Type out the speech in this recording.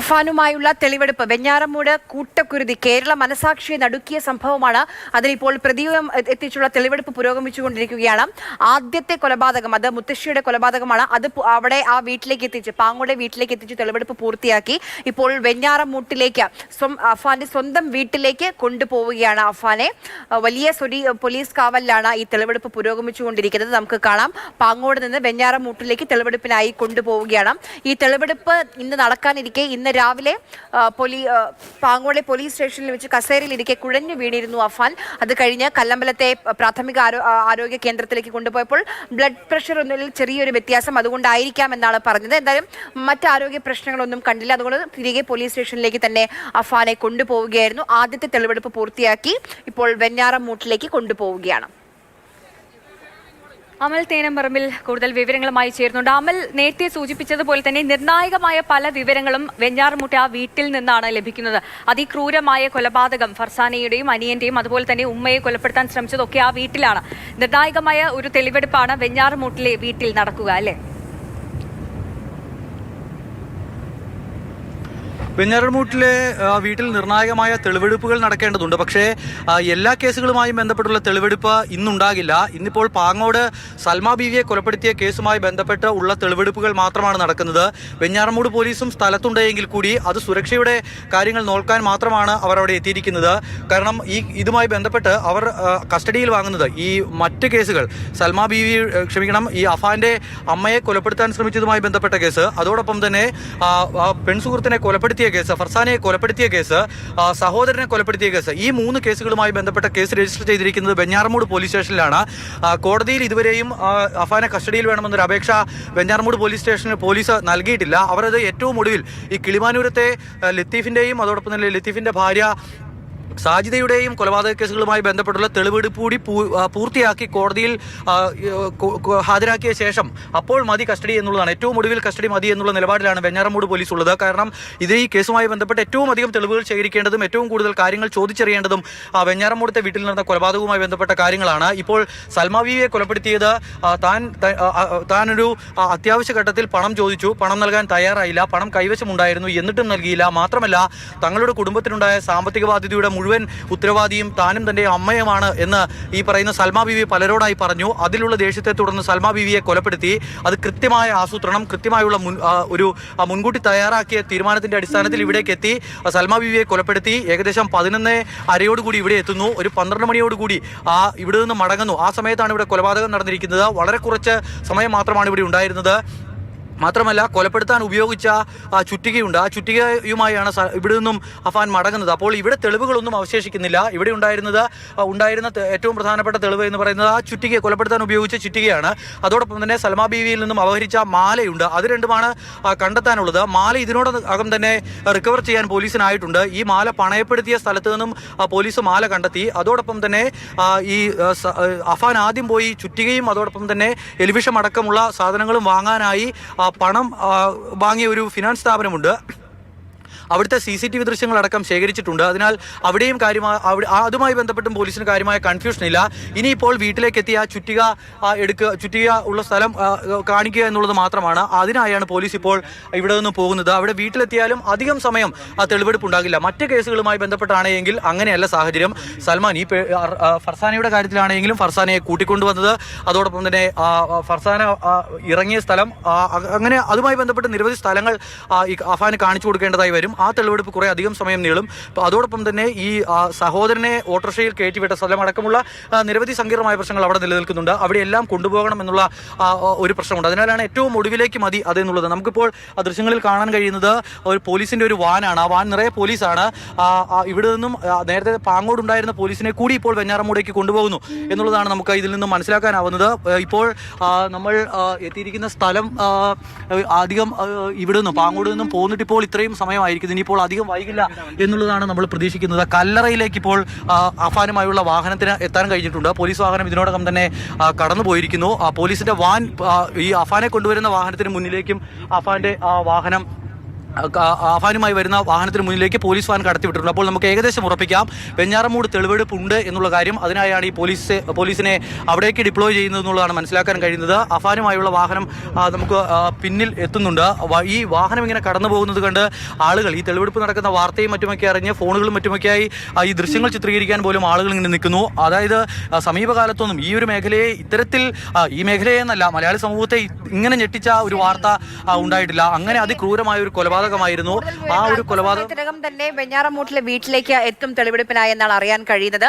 അഫാനുമായുള്ള തെളിവെടുപ്പ്. വെഞ്ഞാറമൂട് കൂട്ടക്കുരുതി കേരള മനസാക്ഷിയെ നടുക്കിയ സംഭവമാണ് അതിനിപ്പോൾ പ്രതിയും എത്തിച്ചുള്ള തെളിവെടുപ്പ് പുരോഗമിച്ചുകൊണ്ടിരിക്കുകയാണ്. ആദ്യത്തെ കൊലപാതകം അത് മുത്തശ്ശിയുടെ കൊലപാതകമാണ്. അത് അവിടെ ആ വീട്ടിലേക്ക് എത്തിച്ച് പാങ്ങോടെ വീട്ടിലേക്ക് എത്തിച്ച് തെളിവെടുപ്പ് പൂർത്തിയാക്കി. ഇപ്പോൾ വെഞ്ഞാറമൂട്ടിലേക്ക് അഫാന്റെ സ്വന്തം വീട്ടിലേക്ക് കൊണ്ടുപോവുകയാണ് അഫാനെ. വലിയ സ്വരി പോലീസ് കാവലിലാണ് ഈ തെളിവെടുപ്പ് പുരോഗമിച്ചുകൊണ്ടിരിക്കുന്നത്. നമുക്ക് കാണാം. പാങ്ങോട് നിന്ന് വെഞ്ഞാറമൂട്ടിലേക്ക് തെളിവെടുപ്പിനായി കൊണ്ടുപോവുകയാണ്. ഈ തെളിവെടുപ്പ് ഇന്ന് നടക്കാനിരിക്കെ ഇന്ന് രാവിലെ ആ, പോലീ പാങ്ങോളെ പോലീസ് സ്റ്റേഷനിൽ വെച്ച് കസേരയിലിരിക്കെ കുഴഞ്ഞു വീണിരുന്നു അഫാൻ. അത് കഴിഞ്ഞ് കല്ലമ്പലത്തെ പ്രാഥമിക ആരോഗ്യ കേന്ദ്രത്തിലേക്ക് കൊണ്ടുപോയപ്പോൾ ബ്ലഡ് പ്രഷർ ഒന്നിൽ ചെറിയൊരു വ്യത്യാസം അതുകൊണ്ടായിരിക്കാം എന്നാണ് പറഞ്ഞത്. എന്തായാലും മറ്റ് ആരോഗ്യ പ്രശ്നങ്ങളൊന്നും കണ്ടില്ല. അതുകൊണ്ട് തിരികെ പോലീസ് സ്റ്റേഷനിലേക്ക് തന്നെ അഫാനെ കൊണ്ടുപോവുകയായിരുന്നു. ആദ്യത്തെ തെളിവെടുപ്പ് പൂർത്തിയാക്കി ഇപ്പോൾ വെഞ്ഞാറമൂട്ടിലേക്ക് കൊണ്ടുപോവുകയാണ്. അമൽ തേനമ്പറമ്പിൽ കൂടുതൽ വിവരങ്ങളുമായി ചേരുന്നുണ്ട്. അമൽ നേരത്തെ സൂചിപ്പിച്ചതുപോലെ തന്നെ നിർണായകമായ പല വിവരങ്ങളും വെഞ്ഞാറുമുട്ട ആ വീട്ടിൽ നിന്നാണ് ലഭിക്കുന്നത്. അതിക്രൂരമായ കൊലപാതകം ഫർസാനയുടെയും അനിയന്റെയും അതുപോലെ തന്നെ ഉമ്മയെ കൊലപ്പെടുത്താൻ ശ്രമിച്ചതൊക്കെ ആ വീട്ടിലാണ്. നിർണായകമായ ഒരു തെളിവെടുപ്പാണ് വെഞ്ഞാറുമുട്ടിലെ വീട്ടിൽ നടക്കുക അല്ലേ? വെഞ്ഞാറമൂട്ടിലെ വീട്ടിൽ നിർണായകമായ തെളിവെടുപ്പുകൾ നടക്കേണ്ടതുണ്ട്. പക്ഷേ എല്ലാ കേസുകളുമായും ബന്ധപ്പെട്ടുള്ള തെളിവെടുപ്പ് ഇന്നുണ്ടാകില്ല. ഇന്നിപ്പോൾ പാങ്ങോട് സൽമാ ബീവിയെ കൊലപ്പെടുത്തിയ കേസുമായി ബന്ധപ്പെട്ട് ഉള്ള തെളിവെടുപ്പുകൾ മാത്രമാണ് നടക്കുന്നത്. വെഞ്ഞാറമൂട് പോലീസും സ്ഥലത്തുണ്ടെങ്കിൽ കൂടി അത് സുരക്ഷയുടെ കാര്യങ്ങൾ നോക്കാൻ മാത്രമാണ് അവർ അവിടെ എത്തിയിരിക്കുന്നത്. കാരണം ഈ ഇതുമായി ബന്ധപ്പെട്ട് അവർ കസ്റ്റഡിയിൽ വാങ്ങുന്നത് ഈ മറ്റ് കേസുകൾ. സൽമാ ബീവി ക്ഷമിക്കണം ഈ അഫാന്റെ അമ്മയെ കൊലപ്പെടുത്താൻ ശ്രമിച്ചതുമായി ബന്ധപ്പെട്ട കേസ്. അതോടൊപ്പം തന്നെ പെൺസുഹൃത്തിനെ പെൺസുഹൃത്തിനെ കൊലപ്പെടുത്തിയ കേസ് ഫർസാനയെ കൊലപ്പെടുത്തിയ കേസ് സഹോദരനെ കൊലപ്പെടുത്തിയ കേസ് ഈ മൂന്ന് കേസുകളുമായി ബന്ധപ്പെട്ട കേസ് രജിസ്റ്റർ ചെയ്തിരിക്കുന്നത് വെഞ്ഞാറമൂട് പോലീസ് സ്റ്റേഷനിലാണ്. കോടതിയിൽ ഇതുവരെയും അഫാനെ കസ്റ്റഡിയിൽ വേണമെന്നൊരു അപേക്ഷ വെഞ്ഞാറമൂട് പോലീസ് സ്റ്റേഷനിൽ പോലീസ് നൽകിയിട്ടില്ല. അവരത് ഏറ്റവും ഒടുവിൽ ഈ കിളിമാനൂരത്തെ ലത്തീഫിന്റെയും അതോടൊപ്പം തന്നെ ലത്തീഫിന്റെ ഭാര്യ സാജിദയുടെയും കൊലപാതക കേസുകളുമായി ബന്ധപ്പെട്ടുള്ള തെളിവെടുപ്പ് കൂടി പൂർത്തിയാക്കി കോടതിയിൽ ഹാജരാക്കിയ ശേഷം അപ്പോൾ മതി കസ്റ്റഡി എന്നുള്ളതാണ്. ഏറ്റവും ഒടുവിൽ കസ്റ്റഡി മതി എന്നുള്ള നിലപാടിലാണ് വെഞ്ഞാറമൂട് പോലീസ് ഉള്ളത്. കാരണം ഇത് ഈ കേസുമായി ബന്ധപ്പെട്ട് ഏറ്റവും അധികം തെളിവുകൾ ശേഖരിക്കേണ്ടതും ഏറ്റവും കൂടുതൽ കാര്യങ്ങൾ ചോദിച്ചറിയേണ്ടതും വെഞ്ഞാറമൂടത്തെ വീട്ടിൽ നടന്ന കൊലപാതകവുമായി ബന്ധപ്പെട്ട കാര്യങ്ങളാണ്. ഇപ്പോൾ സൽമാവിയെ കൊലപ്പെടുത്തിയത് താൻ താനൊരു അത്യാവശ്യ ഘട്ടത്തിൽ പണം ചോദിച്ചു. പണം നൽകാൻ തയ്യാറായില്ല. പണം കൈവശമുണ്ടായിരുന്നു. എന്നിട്ടും നൽകിയില്ല. മാത്രമല്ല തങ്ങളുടെ കുടുംബത്തിനുണ്ടായ സാമ്പത്തിക ബാധ്യതയുടെ മുഴുവൻ ഉത്തരവാദിയും താനും തന്റെ അമ്മയുമാണ് എന്ന് ഈ പറയുന്ന സൽമാ ബീവി പലരോടായി പറഞ്ഞു. അതിലുള്ള ദേഷ്യത്തെ തുടർന്ന് സൽമാ ബീവിയെ കൊലപ്പെടുത്തി. അത് കൃത്യമായ ആസൂത്രണം കൃത്യമായുള്ള ഒരു മുൻകൂട്ടി തയ്യാറാക്കിയ തീരുമാനത്തിന്റെ അടിസ്ഥാനത്തിൽ ഇവിടേക്ക് എത്തി. സൽമാ ബീവിയെ കൊലപ്പെടുത്തി. ഏകദേശം പതിനൊന്ന് അരയോടുകൂടി ഇവിടെ എത്തുന്നു. ഒരു പന്ത്രണ്ട് മണിയോടുകൂടി ആ ഇവിടെ നിന്ന് മടങ്ങുന്നു. ആ സമയത്താണ് ഇവിടെ കൊലപാതകം നടന്നിരിക്കുന്നത്. വളരെ കുറച്ച് സമയം മാത്രമാണ് ഇവിടെ ഉണ്ടായിരുന്നത്. മാത്രമല്ല കൊലപ്പെടുത്താൻ ഉപയോഗിച്ച ആ ചുറ്റികയുണ്ട്. ആ ചുറ്റികയുമായാണ് ഇവിടെ നിന്നും അഫാൻ മടങ്ങുന്നത്. അപ്പോൾ ഇവിടെ തെളിവുകളൊന്നും അവശേഷിക്കുന്നില്ല. ഇവിടെ ഉണ്ടായിരുന്നത് ഉണ്ടായിരുന്ന ഏറ്റവും പ്രധാനപ്പെട്ട തെളിവ് എന്ന് പറയുന്നത് ആ ചുറ്റിക കൊലപ്പെടുത്താൻ ഉപയോഗിച്ച ചുറ്റികയാണ്. അതോടൊപ്പം തന്നെ സൽമാ ബീവിയിൽ നിന്നും അപഹരിച്ച മാലയുണ്ട്. അത് രണ്ടുമാണ് കണ്ടെത്താനുള്ളത്. മാല ഇതിനോടകം തന്നെ റിക്കവർ ചെയ്യാൻ പോലീസിനായിട്ടുണ്ട്. ഈ മാല പണയപ്പെടുത്തിയ സ്ഥലത്ത് നിന്നും പോലീസ് മാല കണ്ടെത്തി. അതോടൊപ്പം തന്നെ ഈ അഫാൻ ആദ്യം പോയി ചുറ്റികയും അതോടൊപ്പം തന്നെ എലിവിഷം അടക്കമുള്ള സാധനങ്ങളും വാങ്ങാനായി പണം വാങ്ങിയ ഒരു ഫിനാൻസ് സ്ഥാപനമുണ്ട്. അവിടുത്തെ സി സി ടി വി ദൃശ്യങ്ങളടക്കം ശേഖരിച്ചിട്ടുണ്ട്. അതിനാൽ അവിടെയും കാര്യമായ അതുമായി ബന്ധപ്പെട്ടും പോലീസിന് കാര്യമായ കൺഫ്യൂഷൻ ഇല്ല ഇനിയിപ്പോൾ വീട്ടിലേക്ക് എത്തിയ ചുറ്റിക എടുക്കുക ചുറ്റിക ഉള്ള സ്ഥലം കാണിക്കുക എന്നുള്ളത് മാത്രമാണ്. അതിനായാണ് പോലീസ് ഇപ്പോൾ ഇവിടെ നിന്ന് പോകുന്നത്. അവിടെ വീട്ടിലെത്തിയാലും അധികം സമയം ആ തെളിവെടുപ്പ് ഉണ്ടാകില്ല മറ്റ് കേസുകളുമായി ബന്ധപ്പെട്ടാണെങ്കിൽ അങ്ങനെയല്ല സാഹചര്യം. സൽമാൻ ഈ ഫർസാനയുടെ കാര്യത്തിലാണെങ്കിലും ഫർസാനയെ കൂട്ടിക്കൊണ്ടുവന്നത്. അതോടൊപ്പം തന്നെ ഫർസാന ഇറങ്ങിയ സ്ഥലം അങ്ങനെ അതുമായി ബന്ധപ്പെട്ട് നിരവധി സ്ഥലങ്ങൾ അഫാന് കാണിച്ചു കൊടുക്കേണ്ടതായി വരും. ആ തെളിവെടുപ്പ് കുറെ അധികം സമയം നീളും. അതോടൊപ്പം തന്നെ ഈ സഹോദരനെ ഓട്ടോറിക്ഷയിൽ കയറ്റിവിട്ട സ്ഥലം അടക്കമുള്ള നിരവധി സങ്കീർണമായ പ്രശ്നങ്ങൾ അവിടെ നിലനിൽക്കുന്നുണ്ട്. അവിടെ എല്ലാം കൊണ്ടുപോകണം എന്നുള്ള ഒരു പ്രശ്നമുണ്ട്. അതിനാലാണ് ഏറ്റവും ഒടുവിലേക്ക് മതി അതെന്നുള്ളത്. നമുക്കിപ്പോൾ ദൃശ്യങ്ങളിൽ കാണാൻ കഴിയുന്നത് ഒരു പോലീസിന്റെ ഒരു വാനാണ്. ആ വാൻ നിറയെ പോലീസാണ്. ഇവിടെ നിന്നും നേരത്തെ പാങ്ങോടുണ്ടായിരുന്ന പോലീസിനെ കൂടി ഇപ്പോൾ വെഞ്ഞാറമൂടേക്ക് കൊണ്ടുപോകുന്നു എന്നുള്ളതാണ് നമുക്ക് ഇതിൽ നിന്നും മനസ്സിലാക്കാനാവുന്നത്. ഇപ്പോൾ നമ്മൾ എത്തിയിരിക്കുന്ന സ്ഥലം അധികം ഇവിടെ നിന്നും പാങ്ങോട് നിന്നും പോന്നിട്ട് ഇപ്പോൾ ഇത്രയും സമയമായിരിക്കുന്നു ഇനിയിപ്പോൾ അധികം വൈകില്ല എന്നുള്ളതാണ് നമ്മൾ പ്രതീക്ഷിക്കുന്നത്. കല്ലറയിലേക്ക് ഇപ്പോൾ അഫാനുമായുള്ള വാഹനത്തിന് എത്താൻ കഴിഞ്ഞിട്ടുണ്ട്. പോലീസ് വാഹനം ഇതിനോടകം തന്നെ കടന്നു പോയിരിക്കുന്നു പോലീസിന്റെ വാൻ ഈ അഫാനെ കൊണ്ടുവരുന്ന വാഹനത്തിന് മുന്നിലേക്കും അഫാന്റെ വാഹനം ആ- ആഫാനുമായി വരുന്ന വാഹനത്തിന് മുന്നിലേക്ക് പോലീസ് വാൻ കടത്തിവിട്ടിട്ടുണ്ട്. അപ്പോൾ നമുക്ക് ഏകദേശം ഉറപ്പിക്കാം. വെഞ്ഞാറമൂട് തെളിവെടുപ്പ് ഉണ്ട് എന്നുള്ള കാര്യം അതിനായാണ് ഈ പോലീസ് പോലീസിനെ അവിടേക്ക് ഡിപ്ലോയ് ചെയ്യുന്നത് എന്നുള്ളതാണ് മനസ്സിലാക്കാൻ കഴിയുന്നത്. അഫാനുമായുള്ള വാഹനം നമുക്ക് പിന്നിൽ എത്തുന്നുണ്ട്. ഈ വാഹനം ഇങ്ങനെ കടന്നു പോകുന്നത് കണ്ട് ആളുകൾ ഈ തെളിവെടുപ്പ് നടക്കുന്ന വാർത്തയും മറ്റുമൊക്കെ അറിഞ്ഞ് ഫോണുകളും മറ്റുമൊക്കെയായി ഈ ദൃശ്യങ്ങൾ ചിത്രീകരിക്കാൻ പോലും ആളുകൾ ഇങ്ങനെ നിൽക്കുന്നു. അതായത് സമീപകാലത്തൊന്നും ഈ ഒരു മേഖലയെ ഇത്തരത്തിൽ ഈ മേഖലയെന്നല്ല മലയാളി സമൂഹത്തെ ഇങ്ങനെ ഞെട്ടിച്ച ഒരു വാർത്ത ഉണ്ടായിട്ടില്ല. അങ്ങനെ അതിക്രൂരമായ ഒരു കൊലപാതകമായിരുന്നു. ആ ഒരു കൊലപാതകം തന്നെ വെഞ്ഞാറമൂട്ടിലെ വീട്ടിലേക്ക് എത്തും തെളിവെടുപ്പിനായി എന്നാണ് അറിയാൻ കഴിയുന്നത്.